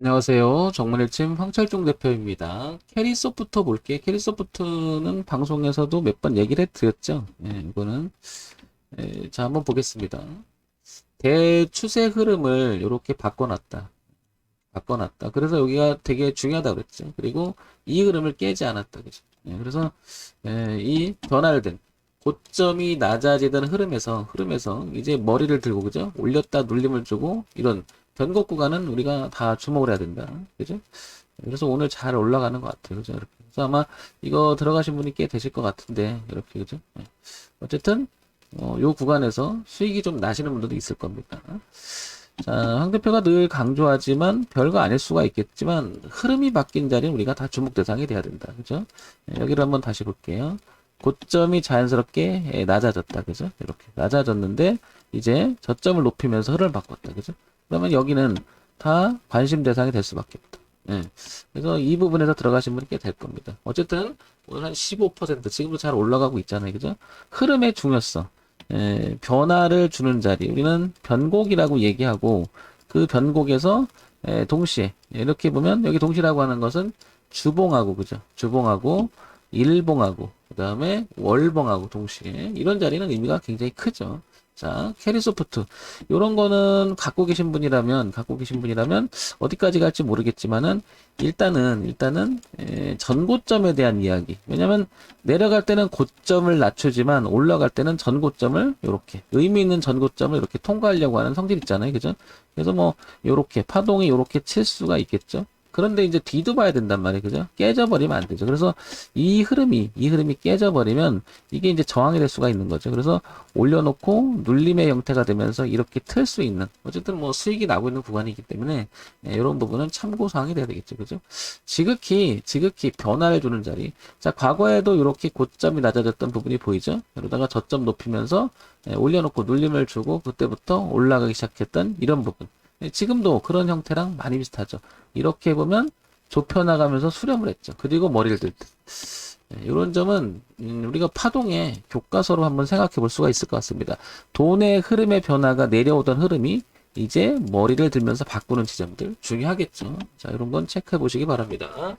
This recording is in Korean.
안녕하세요. 정문일침 황철중 대표입니다. 캐리 소프트 볼게. 캐리 소프트는 방송에서도 몇 번 얘기를 해드렸죠. 예, 이거는 예, 자 한번 보겠습니다. 대추세 흐름을 이렇게 바꿔놨다. 바꿔놨다. 그래서 여기가 되게 중요하다 그랬죠. 그리고 이 흐름을 깨지 않았다. 그죠? 예, 그래서 예, 이 변화된 고점이 낮아지던 흐름에서 흐름에서 이제 머리를 들고 그죠? 올렸다 눌림을 주고 이런 변곡 구간은 우리가 다 주목을 해야 된다. 그죠? 그래서 오늘 잘 올라가는 것 같아요. 그죠? 이렇게. 그래서 아마 이거 들어가신 분이 꽤 되실 것 같은데, 이렇게, 그죠? 네. 어쨌든, 어, 요 구간에서 수익이 좀 나시는 분들도 있을 겁니다. 자, 황 대표가 늘 강조하지만 별거 아닐 수가 있겠지만 흐름이 바뀐 자리는 우리가 다 주목 대상이 돼야 된다. 그죠? 네, 여기를 한번 다시 볼게요. 고점이 자연스럽게 예, 낮아졌다. 그죠? 이렇게 낮아졌는데 이제 저점을 높이면서 흐름을 바꿨다. 그죠? 그러면 여기는 다 관심 대상이 될 수밖에 없다. 예. 그래서 이 부분에서 들어가신 분이 꽤 될 겁니다. 어쨌든 오늘 한 15% 지금도 잘 올라가고 있잖아요. 그죠? 흐름의 중요성. 예, 변화를 주는 자리. 우리는 변곡이라고 얘기하고 그 변곡에서 예, 동시에 이렇게 보면 여기 동시라고 하는 것은 주봉하고 그죠? 주봉하고 일봉하고 그다음에 월봉하고 동시에 이런 자리는 의미가 굉장히 크죠. 자, 캐리소프트. 요런 거는 갖고 계신 분이라면, 갖고 계신 분이라면, 어디까지 갈지 모르겠지만은, 일단은, 일단은, 에, 전고점에 대한 이야기. 왜냐면, 내려갈 때는 고점을 낮추지만, 올라갈 때는 전고점을, 요렇게, 의미 있는 전고점을 이렇게 통과하려고 하는 성질 있잖아요. 그죠? 그래서 뭐, 요렇게, 파동이 요렇게 칠 수가 있겠죠? 그런데 이제 뒤도 봐야 된단 말이에요. 그죠? 깨져버리면 안 되죠. 그래서 이 흐름이, 이 흐름이 깨져버리면 이게 이제 저항이 될 수가 있는 거죠. 그래서 올려놓고 눌림의 형태가 되면서 이렇게 틀 수 있는, 어쨌든 뭐 수익이 나고 있는 구간이기 때문에 예, 이런 부분은 참고사항이 돼야 되겠죠. 그죠? 지극히, 지극히 변화를 주는 자리. 자, 과거에도 이렇게 고점이 낮아졌던 부분이 보이죠? 그러다가 저점 높이면서 예, 올려놓고 눌림을 주고 그때부터 올라가기 시작했던 이런 부분. 예, 지금도 그런 형태랑 많이 비슷하죠. 이렇게 보면 좁혀나가면서 수렴을 했죠. 그리고 머리를 들 듯. 이런 점은 음, 우리가 파동의 교과서로 한번 생각해 볼 수가 있을 것 같습니다. 돈의 흐름의 변화가 내려오던 흐름이 이제 머리를 들면서 바꾸는 지점들 중요하겠죠. 자, 이런 건 체크해 보시기 바랍니다.